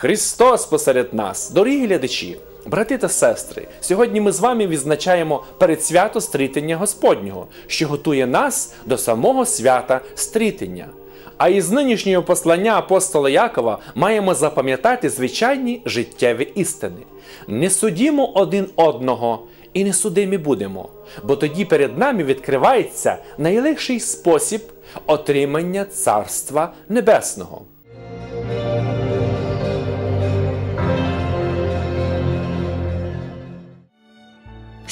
Христос посеред нас, дорогі глядачі, брати та сестри. Сьогодні ми з вами відзначаємо передсвято стрітення Господнього, що готує нас до самого свята стрітення. А із нинішнього послання апостола Якова маємо запам'ятати звичайні життєві істини. Не судімо один одного і не судимі будемо, бо тоді перед нами відкривається найлегший спосіб отримання Царства Небесного.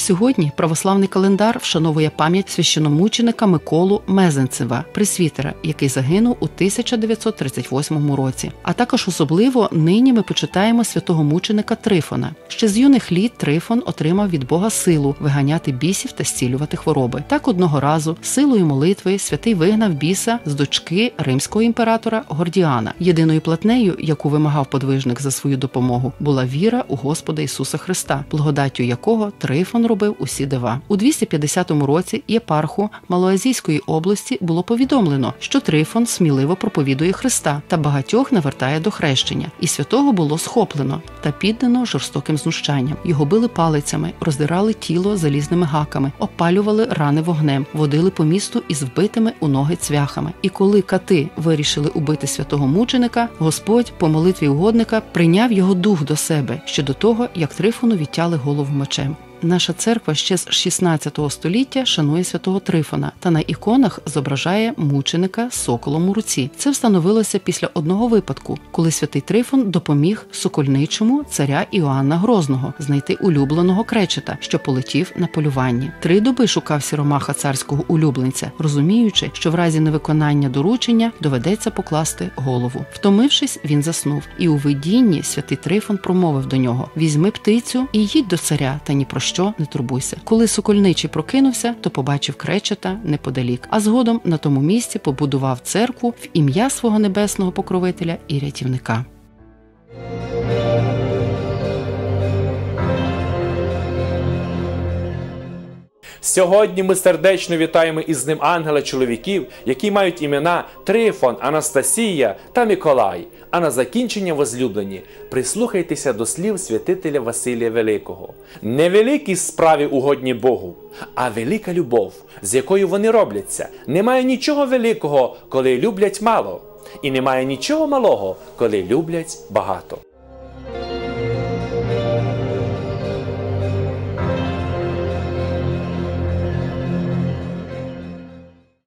Сьогодні православний календар вшановує пам'ять священомученика Миколу Мезенцева, пресвітера, який загинув у 1938 році. А також особливо нині ми почитаємо святого мученика Трифона. Ще з юних літ Трифон отримав від Бога силу виганяти бісів та зцілювати хвороби. Так одного разу силою молитви святий вигнав біса з дочки римського імператора Гордіана. Єдиною платнею, яку вимагав подвижник за свою допомогу, була віра у Господа Ісуса Христа, благодаттю якого Трифон робив усі дива. У 250 році єпарху Малоазійської області було повідомлено, що Трифон сміливо проповідує Христа та багатьох навертає до хрещення, і святого було схоплено та піддано жорстоким знущанням. Його били палицями, роздирали тіло залізними гаками, опалювали рани вогнем, водили по місту із вбитими у ноги цвяхами. І коли кати вирішили убити святого мученика, Господь по молитві угодника прийняв його дух до себе ще до того, як Трифону відтяли голову мечем. Наша церква ще з 16 століття шанує святого Трифона та на іконах зображає мученика з соколом у руці. Це встановилося після одного випадку, коли святий Трифон допоміг сокольничому царя Іоанна Грозного знайти улюбленого кречета, що полетів на полюванні. Три доби шукав сіромаха царського улюбленця, розуміючи, що в разі невиконання доручення доведеться покласти голову. Втомившись, він заснув, і у видінні святий Трифон промовив до нього: Візьми птицю і їдь до царя та ні про що не турбуйся. Коли сокольничий прокинувся, то побачив кречета неподалік, а згодом на тому місці побудував церкву в ім'я свого небесного покровителя і рятівника. Сьогодні ми сердечно вітаємо із ним ангела чоловіків, які мають імена Трифон, Анастасія та Миколай. А на закінчення возлюблені, прислухайтеся до слів святителя Василія Великого. Не великі справи угодні Богу, а велика любов, з якою вони робляться. Немає нічого великого, коли люблять мало, і немає нічого малого, коли люблять багато.